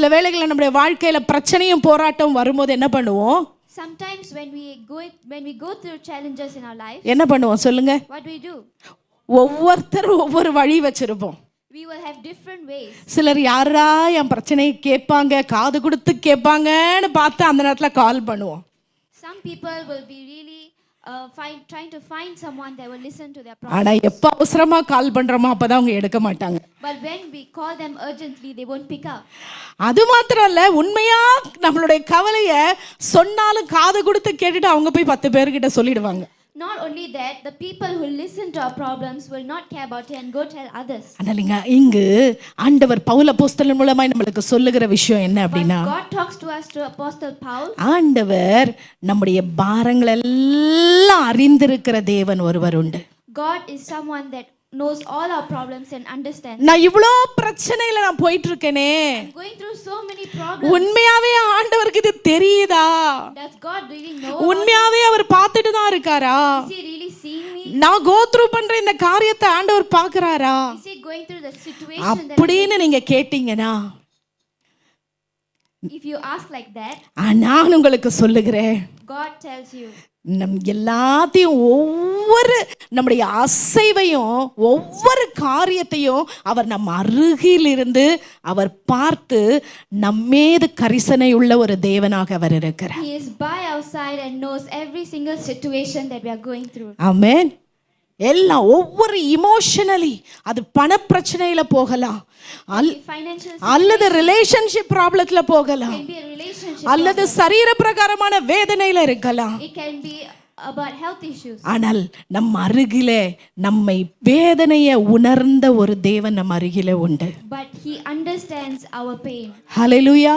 சில வேளைகளில் நம்முடைய வாழ்க்கையில பிரச்சனையும் போராட்டம் வரும்போது என்ன பண்ணுவோம்? Sometimes when we go when we go through challenges in our life, என்ன பண்ணுவோம்? சொல்லுங்க. what we do? ஒவ்வொருத்தரும் ஒவ்வொரு வழி வச்சிருப்போம். We will have different ways. சிலர் யாரா என் பிரச்சனையை கேட்பாங்க காது கொடுத்து கேட்பாங்கன்னு பார்த்து அந்த நேரத்தில் கால் பண்ணுவோம். Some people will be really find, trying to find someone that will listen to their. ஆனா எப்போ அவசரமா கால் பண்றோமோ அப்பதான் அவங்க எடுக்க மாட்டாங்க But when we call them urgently, they won't pick up. அது மாத்திரம் இல்ல உண்மையா நம்மளுடைய கவலைய சொன்னாலும் காது கொடுத்து கேட்டுட்டு அவங்க போய் பத்து பேர்கிட்ட சொல்லிடுவாங்க Not only that, the people who listen to our problems will not care about it and go tell others. அதனாலங்க இங்கு ஆண்டவர் பவுல போஸ்தலன் மூலமாய் நம்மளுக்கு சொல்லுகிற விஷயம் என்ன அப்படின்னா God talks to us through Apostle Paul. ஆண்டவர் நம்முடைய பாரங்கள் எல்லாம் அறிந்திருக்கிற தேவன் ஒருவர் உண்டு God is someone that knows all our problems and understands. நான் இவ்வளோ பிரச்சனையில நான் போயிட்டு இருக்கேனே I'm going through so many problems. உண்மையாவே ஆண்டவருக்கு இது தெரியுதா Does God really know? உண்மையாவே அவர் பார்த்துட்டு தான் இருக்காரா? நான் கோத்ரூ பண்ற இந்த காரியத்தை ஆண்டவர் that அப்படின்னு நீங்க கேட்டீங்கன்னா. If you ask like that, ஆ, நான் உங்களுக்கு சொல்லுகிறேன். God tells you. நம் எல்லாத்தையும் ஒவ்வொரு நம்முடைய அசைவையும் ஒவ்வொரு காரியத்தையும் அவர் நம் அருகில் இருந்து அவர் பார்த்து நம்மேது கரிசனை உள்ள ஒரு தேவனாக அவர் இருக்கிறார். He is by our side and knows every single situation that we are going through. ஆமென் எல்லாம் ஒவ்வொரு இமோஷனலி அது பண பிரச்சனையில போகலாம் அல்லது ரிலேஷன்ஷிப் ப்ராப்ளத்துல போகலாம். அல்லது சரீர பிரகாரமான வேதனையில இருக்கலாம். ஆனால் நம் அருகிலே நம்மை வேதனையை உணர்ந்த ஒரு தேவன் நம் அருகிலே உண்டு But He understands our pain. Hallelujah